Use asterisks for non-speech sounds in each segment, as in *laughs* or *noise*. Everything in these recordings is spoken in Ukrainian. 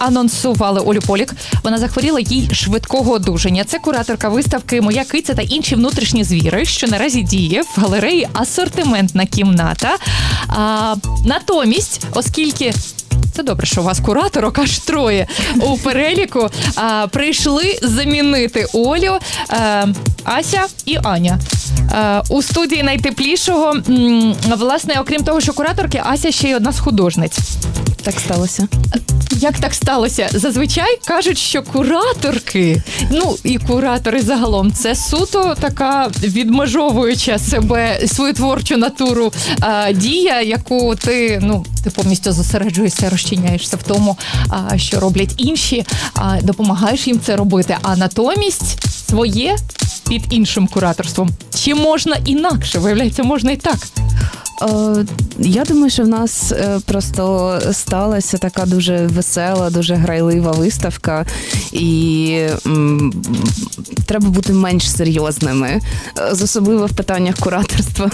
анонсували Олю Полік. Вона захворіла їй швидкого одужання. Це кураторка виставки Моя киця та інші внутрішні звіри, що наразі діє в галереї асортиментна кімната. А, натомість, оскільки. Це добре, що у вас кураторок аж троє у переліку. А, прийшли замінити Олю, е, Ася і Аня. Е, у студії найтеплішого, власне, окрім того, що кураторки, Ася ще й одна з художниць. Так сталося. Як так сталося? Зазвичай кажуть, що кураторки, ну і куратори загалом, це суто така відмежовуюча себе свою творчу натуру а, дія, яку ти ну ти повністю зосереджуєшся, розчиняєшся в тому, а, що роблять інші, а допомагаєш їм це робити. А натомість своє під іншим кураторством. Чи можна інакше? Виявляється, можна і так. Е, я думаю, що в нас е, просто сталася така дуже весела, дуже грайлива виставка, і м, треба бути менш серйозними, е, особливо в питаннях кураторства.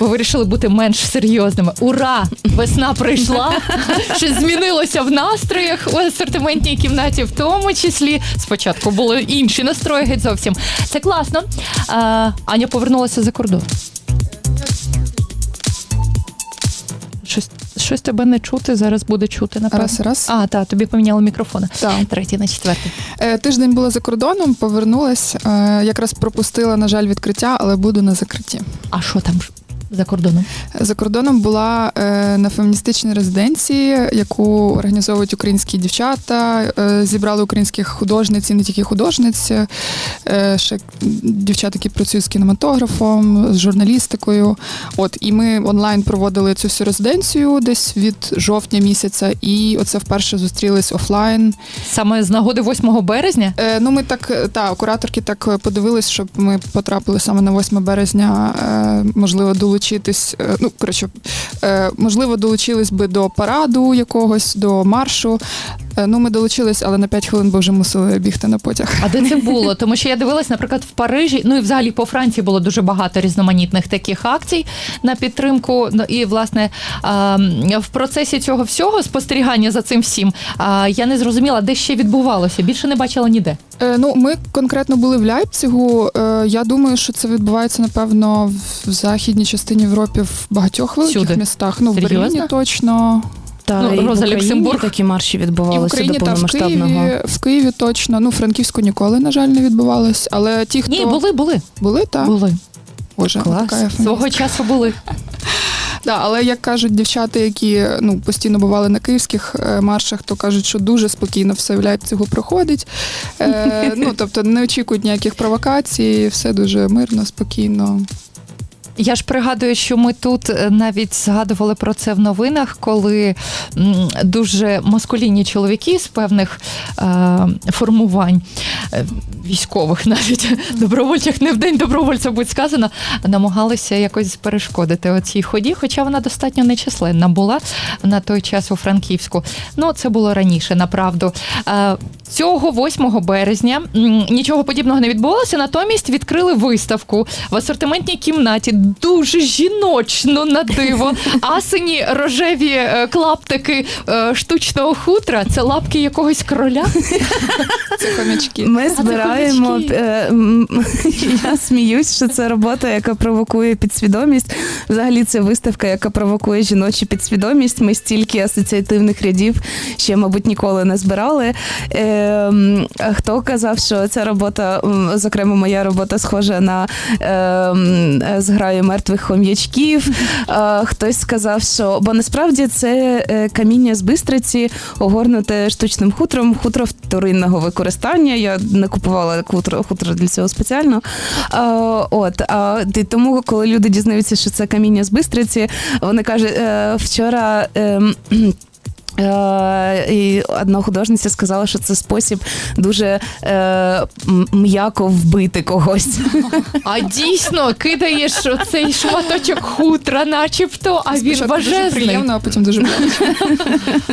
Ви вирішили бути менш серйозними. Ура! Весна прийшла. Щось змінилося в настроях у асортиментній кімнаті, в тому числі. Спочатку були інші настрої геть зовсім. Це класно. Аня повернулася за кордон. Щось, тебе не чути, зараз буде чути, напевно. Раз, раз. А, так, тобі поміняли мікрофони. Так. Третій на четвертий. Е, Тиждень була за кордоном, повернулась. е, Якраз пропустила, на жаль, відкриття, але буду на закритті. А що там за кордоном? За кордоном була е, на феміністичній резиденції, яку організовують українські дівчата. Е, Зібрали українських художниць і не тільки художниць, е, ще дівчат, які працюють з кінематографом, з журналістикою. От і ми онлайн проводили цю всю резиденцію десь від жовтня місяця, і оце вперше зустрілись офлайн. Саме з нагоди 8 березня. Е, ну, ми так, та, кураторки так подивились, щоб ми потрапили саме на 8 березня, е, можливо, долучитись. е, ну, коротше, е, можливо, долучились би до параду якогось, до маршу. Е, ну, ми долучились, але на 5 хвилин, бо вже мусили бігти на потяг. А де це було? *laughs* Тому що я дивилась, наприклад, в Парижі, ну і взагалі по Франції було дуже багато різноманітних таких акцій на підтримку. Ну, І власне в процесі цього всього спостерігання за цим всім я не зрозуміла, де ще відбувалося. Більше не бачила ніде. Е, ну, ми конкретно були в Ляйпцигу. Е, я думаю, що це відбувається, напевно, в західній частині Європи в багатьох великих Всюди? містах. Ну, в Серйозно? Берліні точно. Та Ну, і в Роза Україні Люксембург. такі марші І в відбувалися Україні до та в. Києві, в Києві точно. Ну, Франківську ніколи, на жаль, не відбувалось. Але ті, хто Ні, були, були. були та Були. Боже, Клас. така я Свого часу були. *laughs* Да, але як кажуть дівчата, які ну постійно бували на київських е, маршах, то кажуть, що дуже спокійно все в Ляйпцигу проходить. Е, *laughs* ну тобто не очікують ніяких провокацій, все дуже мирно, спокійно. Я ж пригадую, що ми тут е, навіть згадували про це в новинах, коли дуже маскулінні чоловіки з певних е, формувань е, військових, *laughs* навіть добровольчих, не в день добровольця будь сказано, намагалися якось перешкодити оцій ході, хоча вона достатньо нечисленна була на той час у Франківську. Ну, це було раніше, направду. Е, Цього 8 березня нічого подібного не відбулося. Натомість відкрили виставку в асортиментній кімнаті. Дуже жіночно на диво. *laughs* Асені рожеві е, клаптики е, штучного хутра. Це лапки якогось кроля. *laughs* Це хомячки. Ми збираємо. Хомячки. е, *laughs* Я сміюсь, що це робота, яка провокує підсвідомість. Взагалі, це виставка, яка провокує жіночу підсвідомість. Ми стільки асоціативних рядів ще, мабуть, ніколи не збирали. Е, Хто казав, що ця робота, зокрема, моя робота схожа на е, м, е, зграю мертвих хом'ячків. Хтось сказав, що бо насправді це е, каміння з бистриці, огорнуте штучним хутром, хутро вторинного використання. Я не купувала хутро, хутро для цього спеціально. А, от, а, тому, коли люди дізнаються, що це каміння з бистриці, вони кажуть, е, вчора. ем, Е, і одна художниця сказала, що це спосіб дуже е, м'яко вбити когось. *laughs* А дійсно кидаєш цей шматочок хутра, начебто, а він Спочатку дуже приємно, а потім дуже боляче.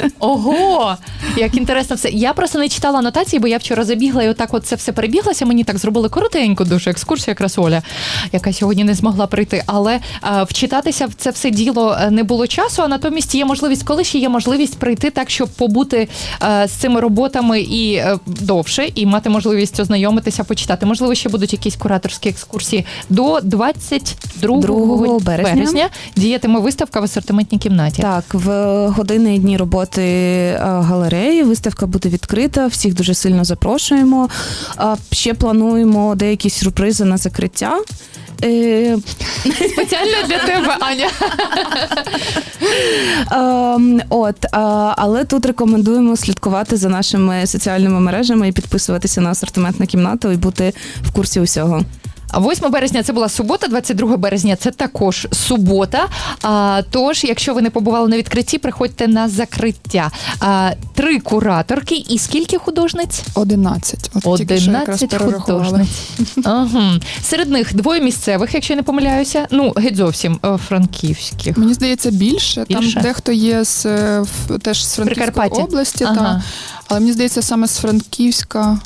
*laughs* Ого, як інтересно все. Я просто не читала анотації, бо я вчора забігла і отак от це все перебіглася. Мені так зробили коротеньку дуже екскурсію, якраз Оля, яка сьогодні не змогла прийти. Але е, вчитатися в це все діло е, не було часу, а натомість є можливість, коли ще є можливість прийти так, щоб побути е, з цими роботами і е, довше, і мати можливість ознайомитися, почитати. Можливо, ще будуть якісь кураторські екскурсії до 22 Другого березня. березня. Діятиме виставка в асортиментній кімнаті. Так, в години і дні роботи е, галереї виставка буде відкрита. Всіх дуже сильно запрошуємо. Ще плануємо деякі сюрпризи на закриття. Е, Спеціально для тебе, Аня. Е, От, е, але тут рекомендуємо слідкувати за нашими соціальними мережами і підписуватися на асортиментну кімнату і бути в курсі усього. А 8 березня це була субота, 22 березня це також субота. А, тож, якщо ви не побували на відкритті, приходьте на закриття. А, три кураторки і скільки художниць? 11. От тільки що якраз 11 перерахували. художниць. *laughs* Ага. Серед них двоє місцевих, якщо я не помиляюся. Ну, геть зовсім е, франківських. Мені здається, більше. Більше? Там дехто є з е, в- теж з Франківської Прикарпаття. області, Ага. та. але мені здається, саме з Франківська.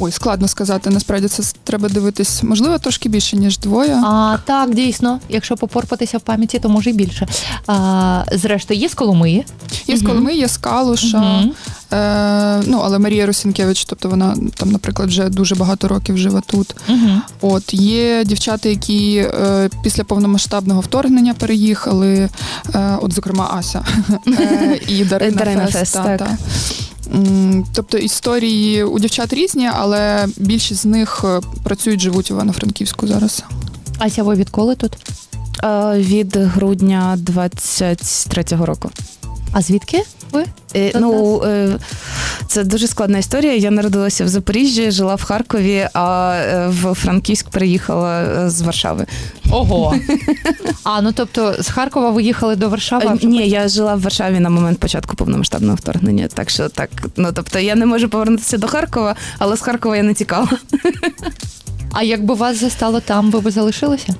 Ой, складно сказати. Насправді це треба дивитись. Можливо, трошки більше, ніж двоє. А так, дійсно, якщо попорпатися в пам'яті, то може і більше. А, зрештою, є з Коломиї. Є з Мгм. Коломи, є з Калуша. Мгм. Е, ну, але Марія Русінкевич, тобто вона там, наприклад, вже дуже багато років живе тут. Мгм. От є дівчата, які е, після повномасштабного вторгнення переїхали. Е, от, зокрема, Ася *laughs* е, і Дарина, Дарина Фест. Фест, та, так. та. Тобто історії у дівчат різні, але більшість з них е, працюють, живуть в Івано-Франківську зараз. Ася, ви відколи тут? Е, Від грудня 23-го року. А звідки ви? Е, Ну, е, це дуже складна історія. Я народилася в Запоріжжі, жила в Харкові, а е, в Франківськ переїхала е, з Варшави. Ого. *laughs* А, ну тобто з Харкова ви їхали до Варшави? а Е, вже Ні, я жила в Варшаві на момент початку повномасштабного вторгнення. Так що так, ну тобто я не можу повернутися до Харкова, але з Харкова я не тікала. А якби вас застало там, ви б залишилися?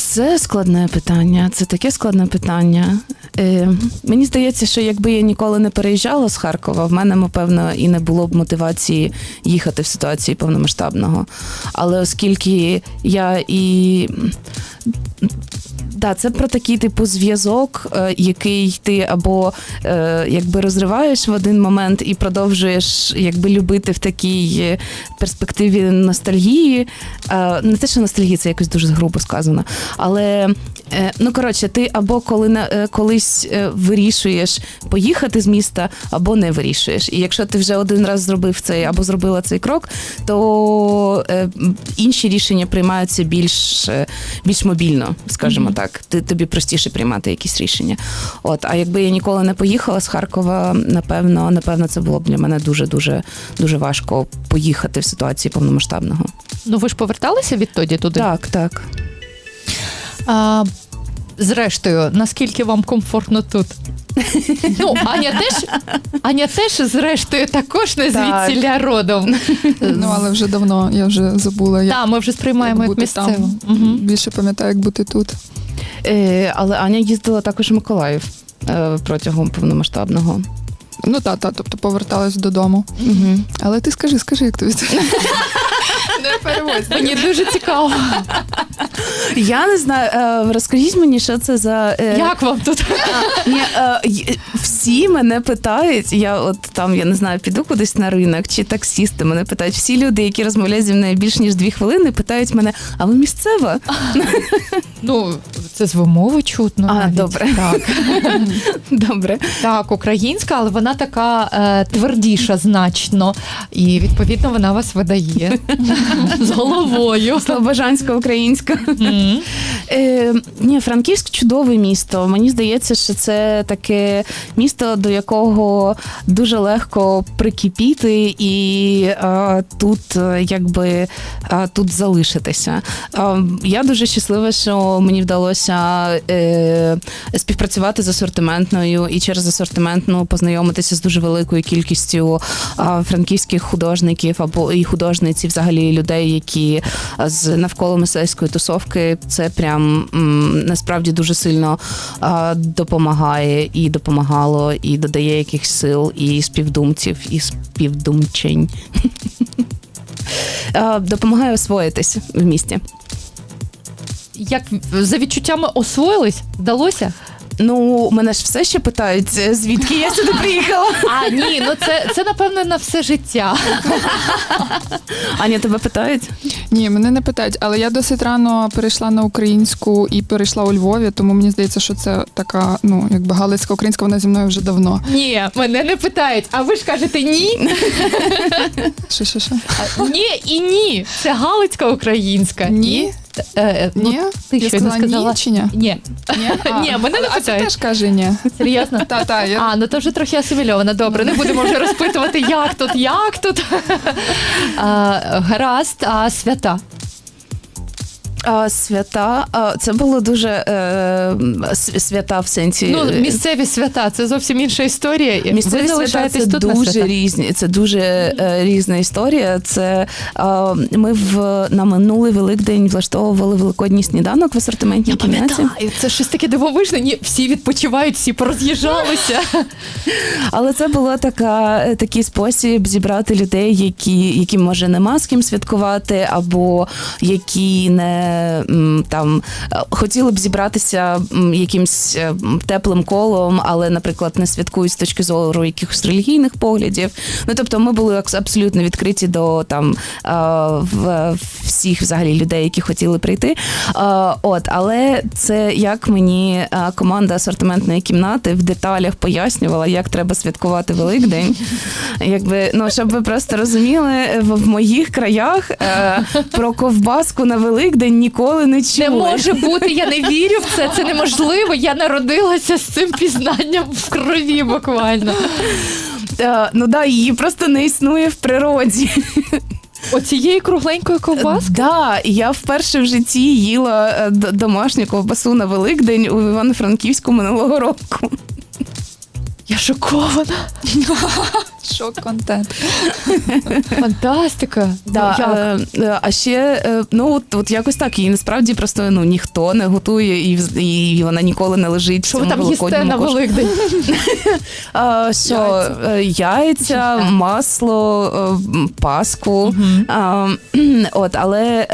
Це складне питання. Це таке складне питання. Е, мені здається, що якби я ніколи не переїжджала з Харкова, в мене, напевно, і не було б мотивації їхати в ситуації повномасштабного. Але оскільки я і. Да, це про такий типу зв'язок, е, який ти або е, якби розриваєш в один момент і продовжуєш якби любити в такій перспективі ностальгії. Е, не те, що ностальгії, це якось дуже грубо сказано. Але е, ну коротше, ти або коли на е, колись е, вирішуєш поїхати з міста, або не вирішуєш. І якщо ти вже один раз зробив цей або зробила цей крок, то е, інші рішення приймаються більш, е, більш мобільно, скажімо так. Ти тобі простіше приймати якісь рішення. От, а якби я ніколи не поїхала з Харкова, напевно, напевно, це було б для мене дуже дуже дуже важко поїхати в ситуації повномасштабного. Ну ви ж поверталися відтоді туди? Так, так. А, зрештою, наскільки вам комфортно тут? Ну, Аня теж, Аня теж, зрештою, також не звідсіля родом. Ну, але вже давно я вже забула, як, Так, ми вже сприймаємо як бути місцево. Угу. Більше пам'ятаю, як бути тут. Е, але Аня їздила також в Миколаїв е, протягом повномасштабного. Ну та, та, тобто поверталась додому. Угу. Але ти скажи, скажи, як тобі це. Не перевозь. Мені дуже цікаво, Я не знаю, е, розкажіть мені, що це за. е, як вам тут? Ні, е, й- всі мене питають, я от там, я не знаю, піду кудись на ринок чи таксісти. Мене питають, всі люди, які розмовляють зі мною більш ніж дві хвилини, питають мене, а ви місцева? Ну, це з вимови чутно. А, навіть. добре. Так. Добре. Так, українська, але вона така е, твердіша значно. І відповідно вона вас видає з головою. Слобожанська українська. Е, ні, Франківськ чудове місто. Мені здається, що це таке місто, до якого дуже легко прикипіти і е, тут е, якби е, тут залишитися. Е, я дуже щаслива, що мені вдалося е, співпрацювати з асортиментною і через асортиментну познайомитися з дуже великою кількістю е, франківських художників або і художниць, і взагалі людей, які з навколо мистецької тусовки. Це прям м, насправді дуже сильно допомагає і допомагало, і додає якихось сил, і співдумців, і співдумчень. *laughs* Допомагає освоїтись в місті. Як за відчуттями освоїлись? Вдалося? Ну, мене ж все ще питають, е, звідки я сюди приїхала. А ні, ну це, це напевно на все життя. Аня, тебе питають? Ні, мене не питають, але я досить рано перейшла на українську і перейшла у Львові, тому мені здається, що це така, ну якби галицька українська, вона зі мною вже давно. Ні, мене не питають. А ви ж кажете ні? Що, що, що? Ні і ні. Це галицька українська. Ні? Е, ну, Ні? ти я щойно сказала, сказала. ні чи ні? Ні. Ні, Ні, мене не *laughs* а ти питають. теж каже ні. Серйозно? Та, та, я... А, ну то вже трохи асимільована. Добре, не будемо вже розпитувати, як тут, як тут. *laughs* А, гаразд, а свята. А, свята, а, це було дуже е, свята в сенсі. Ну, е, місцеві свята це зовсім інша історія. Місцеві Ви свята це тут дуже свята? різні. Це дуже е, різна історія. Це е, ми в на минулий великдень влаштовували великодній сніданок в асортиментній Я кімнаті. пам'ятаю, це щось таке дивовижне. Ні, всі відпочивають, всі пороз'їжджалися. *laughs* Але це було така, е, такий спосіб зібрати людей, які, які може нема з ким святкувати, або які не там е, хотіли б зібратися якимсь е, теплим колом, але, наприклад, не святкують з точки зору якихось релігійних поглядів. Ну тобто, ми були абсолютно відкриті до там е, всіх взагалі людей, які хотіли прийти. От, але це як мені команда асортиментної кімнати в деталях пояснювала, як треба святкувати Великдень. Якби, ну, щоб ви просто розуміли, в, моїх краях про ковбаску на Великдень ніколи не чули. Не може бути, я не *laughs* вірю в це. Це неможливо. Я народилася з цим пізнанням в крові буквально. Е, ну да, її просто не існує в природі. *laughs* Оцієї кругленької ковбаски? Да, я вперше в житті їла е, домашню ковбасу на Великдень у Івано-Франківську минулого року. Шокована. *laughs* Шок контент. Фантастика. Да, Ну, як? е, е, а ще е, ну от, от якось так. І насправді просто ну ніхто не готує, і, і вона ніколи не лежить. в Що ви там їсте великодньому на. Великдень? *laughs* А, що Яйця. яйця, масло, паску. А, *clears throat* от, але.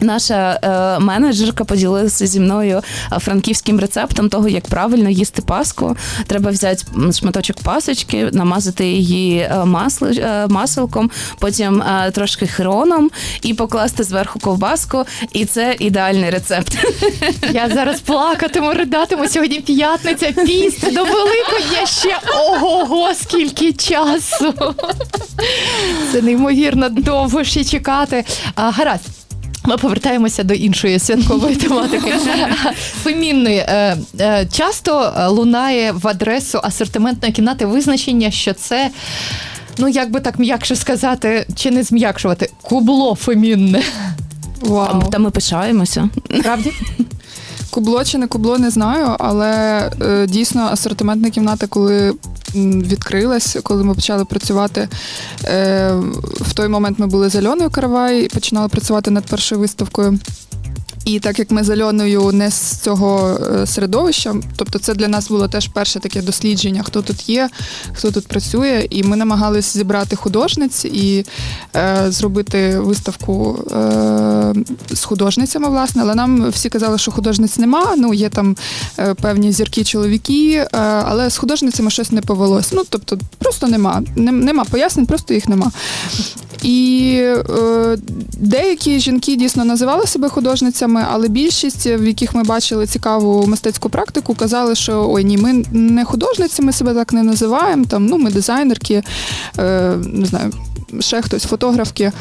Наша е, менеджерка поділилася зі мною е, франківським рецептом того, як правильно їсти паску. Треба взяти шматочок пасочки, намазати її е, масло, е, маселком, потім е, трошки хроном і покласти зверху ковбаску. І це ідеальний рецепт. Я зараз плакатиму, ридатиму. Сьогодні п'ятниця, піст до Великодня ще ого-го, скільки часу. Це неймовірно довго ще чекати. А, гаразд. Ми повертаємося до іншої святкової тематики. Фемінної е, е, часто лунає в адресу асортиментної кімнати визначення, що це. Ну, як би так м'якше сказати, чи не зм'якшувати, кубло фемінне. Вау. Та ми пишаємося. Правді? Кубло чи не кубло, не знаю, але е, дійсно асортиментна кімната, коли відкрилась, коли ми почали працювати. Е, в той момент ми були з Альоною Каравай і починали працювати над першою виставкою. І так як ми з Альоною не з цього е, середовища, тобто це для нас було теж перше таке дослідження, хто тут є, хто тут працює, і ми намагалися зібрати художниць і е, зробити виставку е, з художницями, власне, але нам всі казали, що художниць нема. Ну, є там е, певні зірки чоловіки, е, але з художницями щось не повелось. Ну, тобто, просто нема. Нема пояснень, просто їх нема. І е, деякі жінки дійсно називали себе художницями, але більшість, в яких ми бачили цікаву мистецьку практику, казали, що ой, ні, ми не художниці, ми себе так не називаємо. Там, ну, ми дизайнерки, е, не знаю, ще хтось, фотографки.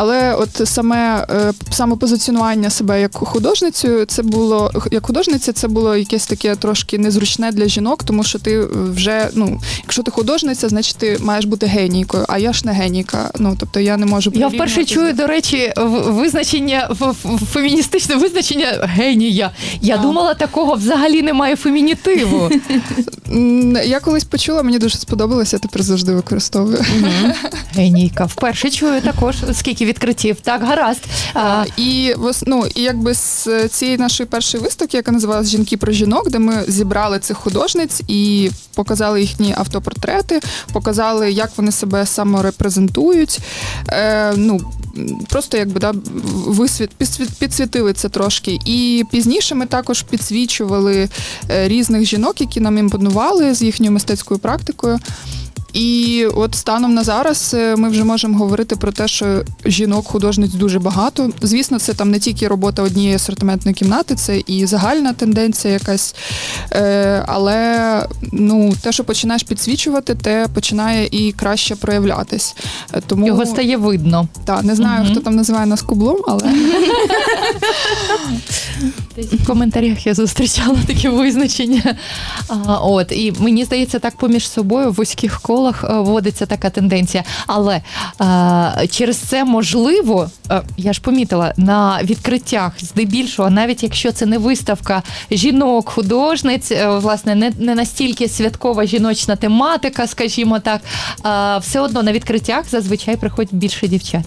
Але от саме е, самопозиціонування себе як художницею, це було як художниця, це було якесь таке трошки незручне для жінок, тому що ти вже, ну, якщо ти художниця, значить ти маєш бути генійкою, а я ж не генійка. Ну тобто я не можу Я вперше чую, до речі, визначення феміністичне визначення генія. Я А. думала, такого взагалі немає фемінітиву. Я колись почула, мені дуже сподобалося, я тепер завжди використовую. Генійка. Вперше чую також, скільки відкриттів. Так, гаразд. А, І ну, і якби з цієї нашої першої виставки, яка називалась Жінки про жінок, де ми зібрали цих художниць і показали їхні автопортрети, показали, як вони себе саморепрезентують. Е, ну, просто якби да, висвіт, підсвітили це трошки. І пізніше ми також підсвічували е, різних жінок, які нам імпонували з їхньою мистецькою практикою. І от станом на зараз е, ми вже можемо говорити про те, що жінок-художниць дуже багато. Звісно, це там не тільки робота однієї асортиментної кімнати, це і загальна тенденція якась. Е, але ну, те, що починаєш підсвічувати, те починає і краще проявлятись. Е, Тому Його стає видно. та, не знаю, Мгм. хто там називає нас кублом, але В коментарях я зустрічала таке визначення. От і мені здається, так поміж собою в вузьких колах е, вводиться така тенденція. Але е, через це можливо, е, я ж помітила на відкриттях, здебільшого, навіть якщо це не виставка жінок, художниць, е, власне, не, не настільки святкова жіночна тематика, скажімо так, е, все одно на відкриттях зазвичай приходять більше дівчат.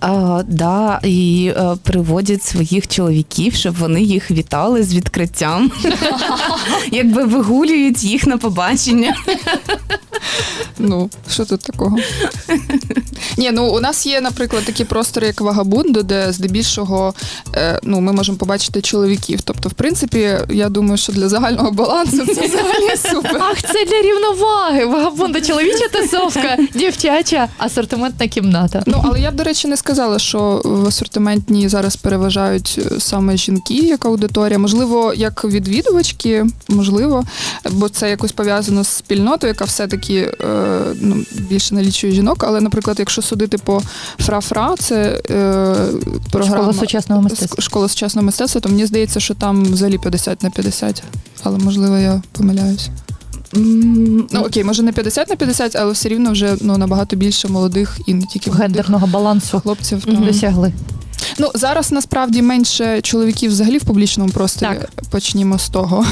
А, да, і е, приводять своїх чоловіків, щоб вони їх вітали з відкриттям. *laughs* Якби вигулюють їх на побачення. Ну, що тут такого? Ні, ну у нас є, наприклад, такі простори, як Вагабунду, де здебільшого е, ну, ми можемо побачити чоловіків. Тобто, в принципі, я думаю, що для загального балансу це взагалі *laughs* супер. Ах, це для рівноваги. Вагабунда *laughs* чоловіча тусовка, дівчача, асортиментна кімната. Ну, але я б, до речі, не сказала, що в асортиментній зараз переважають е, саме жінки, як аудиторія. Можливо, як відвідувачки, можливо, бо це якось пов'язано з спільнотою, яка все-таки е, ну, більше налічує жінок. Але, наприклад, якщо судити по Фра-Фра, це е, програма Школа сучасного мистецтва. Школа сучасного мистецтва, то мені здається, що там взагалі 50 на 50. Але можливо я помиляюсь. Ну окей, може не 50 на 50, але все рівно вже ну набагато більше молодих і не тільки молодих балансу хлопців. Мгм. досягли. Ну зараз насправді менше чоловіків взагалі в публічному просторі. Так. Почнімо з того.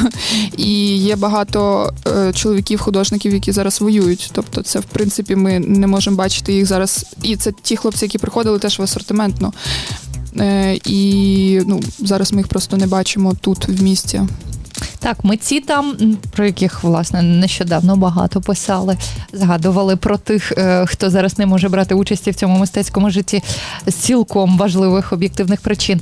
І є багато е, чоловіків-художників, які зараз воюють. Тобто, це в принципі ми не можемо бачити їх зараз. І це ті хлопці, які приходили теж в асортиментну. Е, і ну зараз ми їх просто не бачимо тут в місті. Так, митці там, про яких власне нещодавно багато писали, згадували про тих, е, хто зараз не може брати участі в цьому мистецькому житті з цілком важливих об'єктивних причин.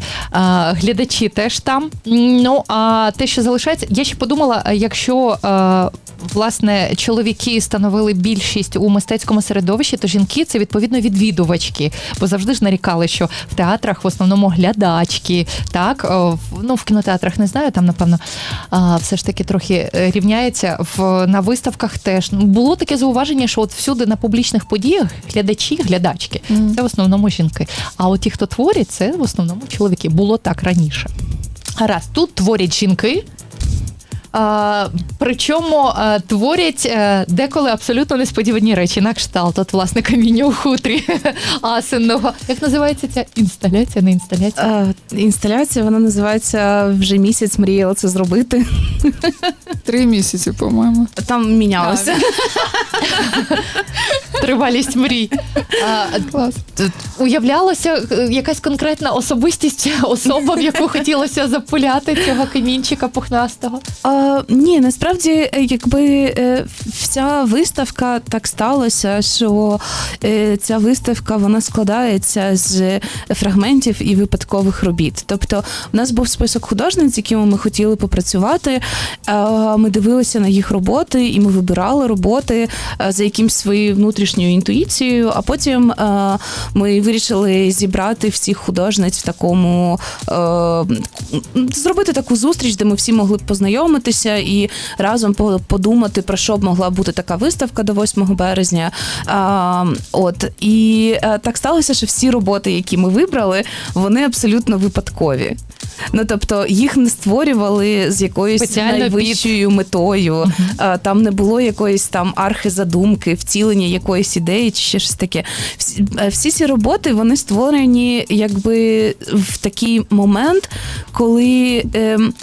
Глядачі теж там. Ну а те, що залишається, я ще подумала, якщо е, власне чоловіки становили більшість у мистецькому середовищі, то жінки це відповідно відвідувачки, бо завжди ж нарікали, що в театрах в основному глядачки, так ну в кінотеатрах не знаю, там напевно а, все ж таки трохи е, рівняється. В на виставках теж Ну, було таке зауваження, що от всюди на публічних подіях глядачі, глядачки це в основному жінки. А от ті, хто творять, це в основному чоловіки. Було так раніше. Гаразд, тут творять жінки. А, причому а, творять е, деколи абсолютно несподівані речі, на кшталт, от власне каміння у хутрі *laughs* асенного. Як називається ця інсталяція, не інсталяція? е, Інсталяція, вона називається вже місяць мріяла це зробити. Три місяці, по-моєму. Там мінялося. *laughs* Тривалість мрій. А, Клас. Уявлялася е, якась конкретна особистість, особа, в яку хотілося запуляти цього камінчика пухнастого. А, ні, насправді, е, якби е, вся виставка так сталося, що ця виставка вона складається з фрагментів і випадкових робіт. Тобто, у нас був список художниць, з якими ми хотіли попрацювати. Ми дивилися на їх роботи, і ми вибирали роботи за якимсь своєю внутрішньою інтуїцією. А потім е, ми вирішили зібрати всіх художниць в такому е, зробити таку зустріч, де ми всі могли б познайомитися і разом по- подумати про що б могла бути така виставка до 8 березня. От і е, так сталося, що всі роботи, які ми вибрали, вони абсолютно випадкові. Ну тобто їх не створювали з якоюсь Спеціально найвищою метою. А, Там не було якоїсь там архизадумки, втілення якоїсь ідеї чи ще щось таке. Всі, е, всі ці роботи вони створені якби в такий момент, коли. ем,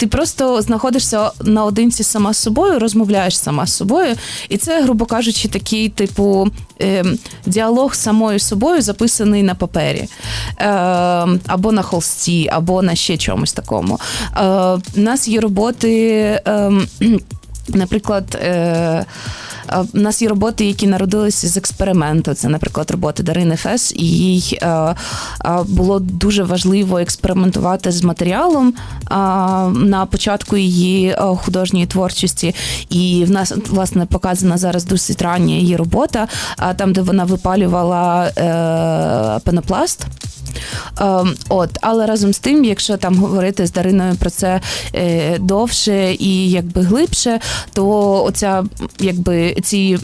ти просто знаходишся наодинці сама з собою, розмовляєш сама з собою, і це, грубо кажучи, такий типу ем, діалог з самою собою, записаний на папері, ем, або на холсті, або на ще чомусь такому. Е, у нас є роботи. Наприклад, е, е, у нас є роботи, які народилися з експерименту. Це, наприклад, роботи Дарини Фес, і їй е, е, було дуже важливо експериментувати з матеріалом е, на початку її е, художньої творчості. І в нас власне показана зараз досить рання її робота, а там, де вона випалювала е, пенопласт. Ем, от, але разом з тим, якщо там говорити з Дариною про це е, довше і якби глибше, то оця якби ці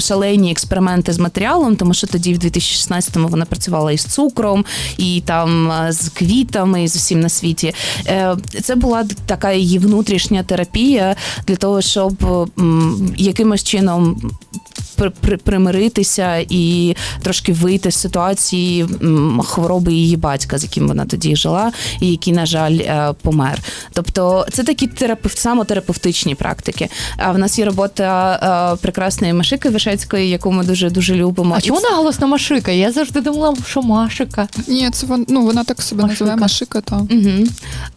шалені експерименти з матеріалом, тому що тоді, в 2016-му, вона працювала із цукром, і там е, з квітами, і з усім на світі. Е, це була така її внутрішня терапія для того, щоб якимось чином примиритися і трошки вийти з ситуації хвороби її батька, з яким вона тоді жила, і який, на жаль, е, помер. Тобто, це такі терапев... самотерапевтичні практики. А в нас є робота е, прекрасної Машики Вишецької, яку ми дуже дуже любимо. А чому вона голосно Машика? Я завжди думала, що Машика. Ні, це вон, ну, вона так себе Машика. називає Машика, так. Угу.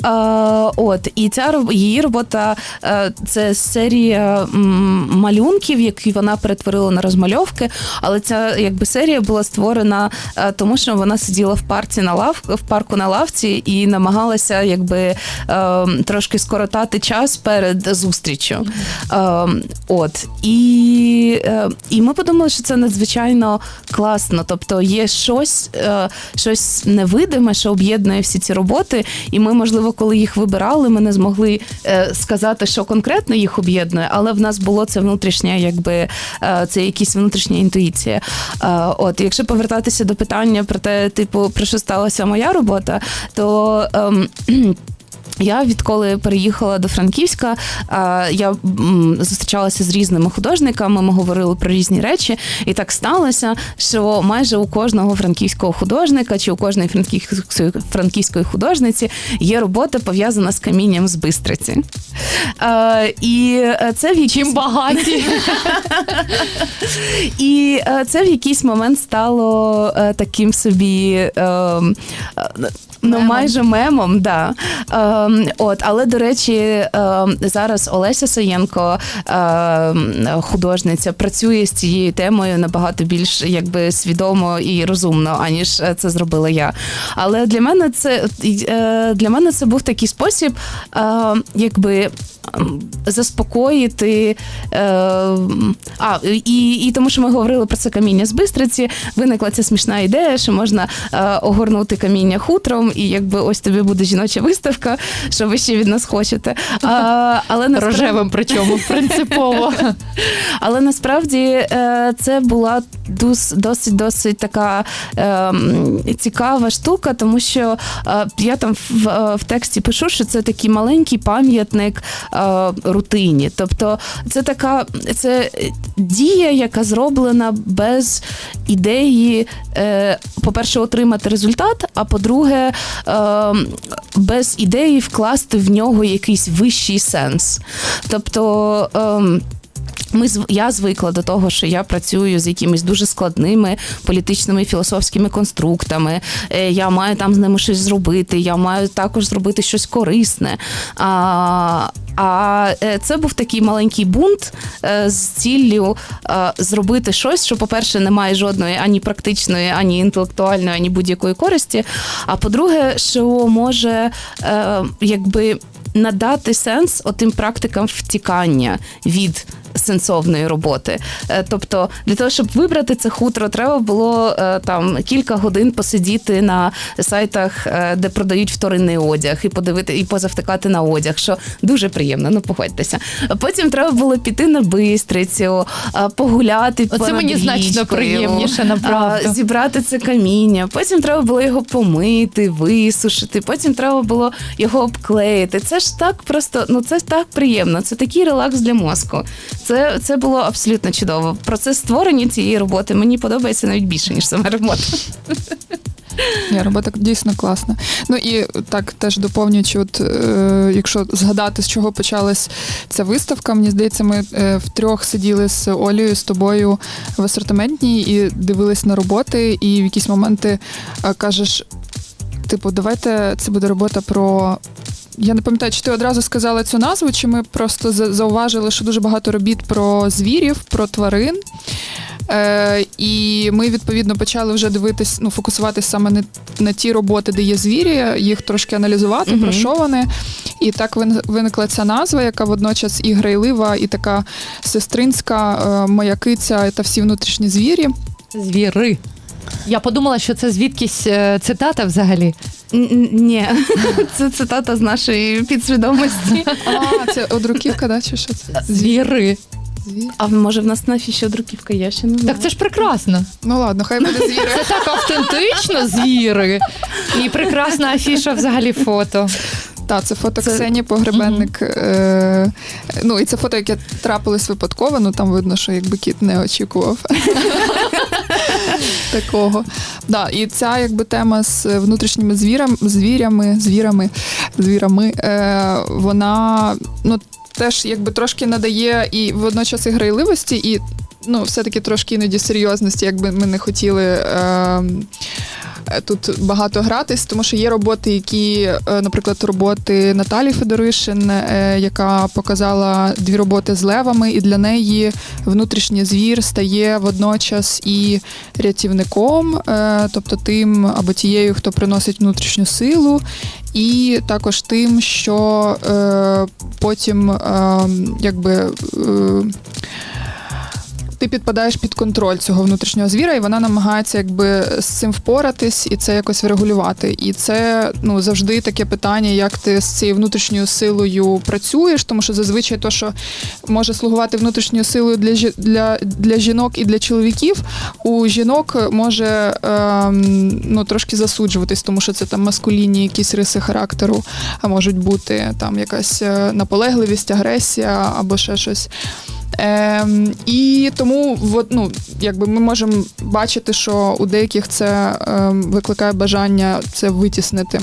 Е, от і ця роб- її робота е, це серія малюнків, які вона перетворила на розмальовки. Але ця якби серія була створена е, тому, що вона сиділа в парці на лав в парку на лавці і намагалася якби е, трошки скоротати час перед зустрічю. Е, от і, і ми подумали, що це надзвичайно класно. Тобто є щось, щось невидиме, що об'єднує всі ці роботи. І ми, можливо, коли їх вибирали, ми не змогли сказати, що конкретно їх об'єднує, але в нас було це внутрішнє, якби е, це якісь внутрішня інтуїція. Е, от, якщо повертатися до питання про те, типу, про що сталася моя робота, то. ем, я відколи переїхала до Франківська, е, я зустрічалася з різними художниками, ми говорили про різні речі, і так сталося, що майже у кожного франківського художника чи у кожної франківської, художниці є робота пов'язана з камінням з бистриці. Е, І е, це в якійсь Чим багаті? *laughs* і це в якийсь момент стало таким собі. Ну, Мемом. майже мемом, да. Е, от, але до речі, е, зараз Олеся Саєнко, е, художниця, працює з цією темою набагато більш якби свідомо і розумно, аніж е, це зробила я. Але для мене це е, для мене це був такий спосіб, е, якби. Ем, Заспокоїти, е, а і, і тому, що ми говорили про це каміння з бистриці, виникла ця смішна ідея, що можна е, огорнути каміння хутром, і якби ось тобі буде жіноча виставка, що ви ще від нас хочете. А, але насправді- Рожевим причому принципово. *laughs* але насправді е, це була досить досить така е, цікава штука, тому що е, я там в, е, в тексті пишу, що це такий маленький пам'ятник рутині. Тобто, це така це дія, яка зроблена без ідеї, е, по-перше, отримати результат, а по-друге, е, без ідеї вкласти в нього якийсь вищий сенс. Тобто. Ми я звикла до того, що я працюю з якимись дуже складними політичними філософськими конструктами. Е, Я маю там з ними щось зробити. Я маю також зробити щось корисне. А, а е, це був такий маленький бунт е, з ціллю зробити щось, що, по-перше, не має жодної ані практичної, ані інтелектуальної, ані будь-якої користі. А по-друге, що може якби надати сенс отим практикам втікання від сенсовної роботи. Е, Тобто, для того, щоб вибрати це хутро, треба було е, там кілька годин посидіти на сайтах, е, де продають вторинний одяг, і подивити і позавтикати на одяг, що дуже приємно, ну погодьтеся. Потім треба було піти на бистрицю, погуляти. Оце мені значно приємніше, направду. зібрати це каміння. Потім треба було його помити, висушити. Потім треба було його обклеїти. Це ж так просто, ну це так приємно. Це такий релакс для мозку. Це, це було абсолютно чудово. Процес створення цієї роботи мені подобається навіть більше, ніж сама робота. Ні, робота дійсно класна. Ну і так теж доповнюючи, от е, якщо згадати, з чого почалась ця виставка, мені здається, ми е, втрьох сиділи з Олею, з тобою в асортиментній і дивились на роботи, і в якісь моменти е, кажеш. Типу, давайте це буде робота про я не пам'ятаю, чи ти одразу сказала цю назву, чи ми просто за- зауважили, що дуже багато робіт про звірів, про тварин. Е, і ми відповідно почали вже дивитись, ну фокусуватись саме на, на ті роботи, де є звірі, їх трошки аналізувати, Мгм. про що вони. І так виникла ця назва, яка водночас і грайлива, і така сестринська, е, моя киця та всі внутрішні звірі. Звіри. Я подумала, що це звідкись е, цитата взагалі. Ні, *laughs* це цитата з нашої підсвідомості. А, це одруківка, да, чи що це? Звіри. А може в нас на ще друківка є? Ще не знаю. Так це ж прекрасно. Ну ладно, хай буде звіри. Це так автентично, звіри. І прекрасна афіша взагалі фото. Так, це фото Це- Ксенії Погребенник. Е, ну і це фото, яке трапилось випадково, ну там видно, що якби кіт не очікував. *laughs* Такого. Да, і ця якби тема з внутрішніми звірам, звірями, звірами, звірами, е, вона ну, теж якби трошки надає і водночас і грайливості, і ну, все-таки трошки іноді серйозності, якби ми не хотіли. Е, Тут багато гратись, тому що є роботи, які, е, наприклад, роботи Наталі Федоришин, е, яка показала дві роботи з левами, і для неї внутрішній звір стає водночас і рятівником, е, тобто тим або тією, хто приносить внутрішню силу, і також тим, що е, потім е, якби. Е, ти підпадаєш під контроль цього внутрішнього звіра, і вона намагається якби з цим впоратись і це якось врегулювати. І це ну завжди таке питання, як ти з цією внутрішньою силою працюєш, тому що зазвичай то, що може слугувати внутрішньою силою для для, для жінок і для чоловіків, у жінок може ем, ну трошки засуджуватись, тому що це там маскулінні якісь риси характеру, а можуть бути там якась е, наполегливість, агресія або ще щось. Ем, і тому от, ну, якби ми можемо бачити, що у деяких це ем, викликає бажання це витіснити.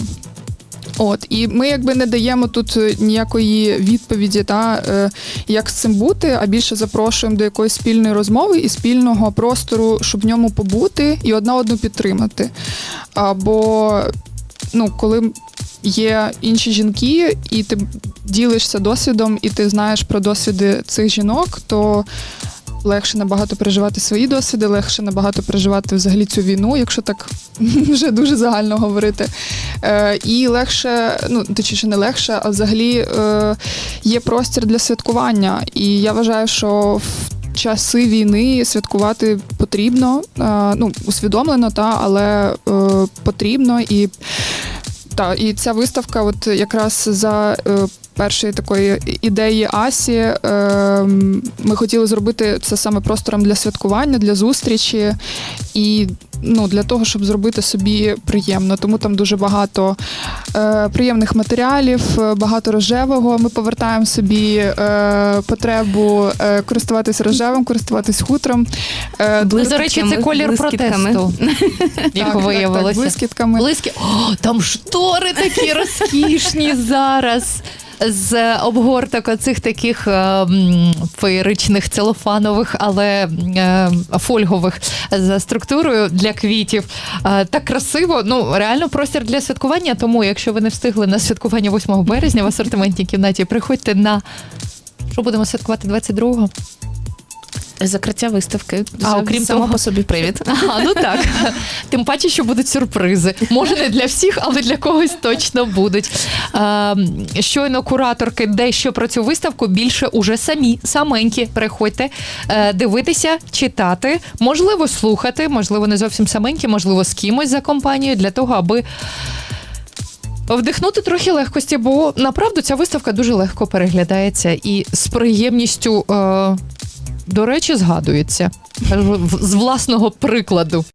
От, і ми якби не даємо тут ніякої відповіді, та, е, як з цим бути, а більше запрошуємо до якоїсь спільної розмови і спільного простору, щоб в ньому побути і одна одну підтримати. Або ну, коли є інші жінки, і ти ділишся досвідом, і ти знаєш про досвіди цих жінок, то легше набагато переживати свої досвіди, легше набагато переживати взагалі цю війну, якщо так *laughs* вже дуже загально говорити. Е, і легше, ну точніше, не легше, а взагалі е, є простір для святкування. І я вважаю, що в часи війни святкувати потрібно, е, ну усвідомлено, та але е, потрібно і. та і ця виставка, от якраз за е, першої такої ідеї Асі, е, ми хотіли зробити це саме простором для святкування, для зустрічі і ну, для того, щоб зробити собі приємно. Тому там дуже багато е, приємних матеріалів, е, багато рожевого. Ми повертаємо собі е, потребу е, користуватись рожевим, користуватись хутром. До речі, це колір протесту, *laughs* як виявилося. Блискітками. Близькі. О, там штори такі розкішні зараз. З обгорток оцих таких е, феєричних целофанових, але е, фольгових за структурою для квітів. Е, так красиво. Ну реально простір для святкування. Тому, якщо ви не встигли на святкування 8 березня в асортиментній кімнаті, приходьте на що будемо святкувати 22-го? Закриття виставки. А, окрім само того- по собі привід. *laughs* А, ну так. Тим паче, що будуть сюрпризи. Може, не для всіх, але для когось точно будуть. Щойно кураторки дещо про цю виставку більше уже самі, саменькі. Приходьте е, дивитися, читати, можливо, слухати, можливо, не зовсім саменькі, можливо, з кимось за компанією, для того, аби. Вдихнути трохи легкості, бо направду ця виставка дуже легко переглядається і з приємністю, е, до речі, згадується. З власного прикладу.